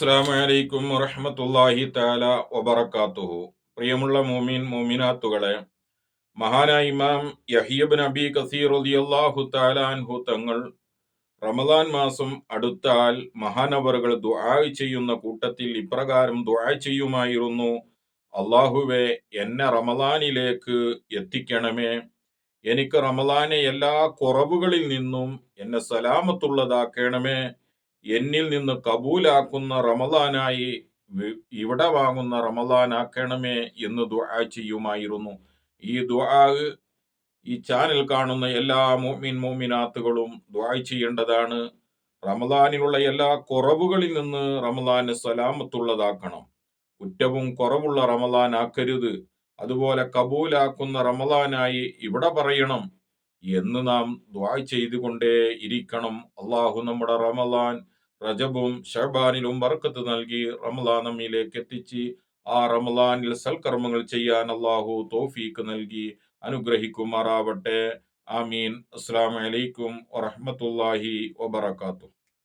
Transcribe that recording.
അസ്സാമലൈക്കും വറഹമത്തല്ലാഹി താല വബറക്കാത്തുഹു പ്രിയമുള്ള മോമിൻ മോമിനാത്തുകളെ മഹാനായ ഇമാം യഹിയബ് നബി കസീർ അള്ളാഹു താലാൻഹു തങ്ങൾ റമദാൻ മാസം അടുത്താൽ മഹാനവറുകൾ ദുആ ചെയ്യുന്ന കൂട്ടത്തിൽ ഇപ്രകാരം ദുആ ചെയ്യുമായിരുന്നു. അള്ളാഹുവെ എന്നെ റമദാനിലേക്ക് എത്തിക്കണമേ. എനിക്ക് റമദാനെ എല്ലാ കുറവുകളിൽ നിന്നും എന്നെ സലാമത്തുള്ളതാക്കണമേ. എന്നിൽ നിന്ന് കബൂലാക്കുന്ന റമദാനായി ഇവിടെ വാങ്ങുന്ന റമദാനാക്കണമേ എന്ന് ദുആ ചെയ്യുമായിരുന്നു. ഈ ദുആ ഈ ചാനൽ കാണുന്ന എല്ലാ മോമിൻ മോമിനാത്തുകളും ദുആ ചെയ്യേണ്ടതാണ്. റമദാനിലുള്ള എല്ലാ കുറവുകളിൽ നിന്ന് റമദാന് സലാമത്തുള്ളതാക്കണം. കുറ്റവും കുറവുള്ള റമദാൻ ആക്കരുത്. അതുപോലെ കബൂലാക്കുന്ന റമദാനായി ഇവിടെ പറയണം. എന്ന് നാം ദ്വാ ചെയ്തുകൊണ്ടേ ഇരിക്കണം. അള്ളാഹു നമ്മുടെ റമലാൻ റജബും ഷഹബാനിലും ബർക്കത്ത് നൽകി റമലാൻ നമ്മിലേക്ക് എത്തിച്ച് ആ റമലാനിൽ സൽക്കർമ്മങ്ങൾ ചെയ്യാൻ അള്ളാഹു തോഫീക്ക് നൽകി അനുഗ്രഹിക്കുമാറാവട്ടെ. ആമീൻ. അസ്സാം വലൈക്കും വറഹമത്തല്ലാഹി വബർക്കാത്തു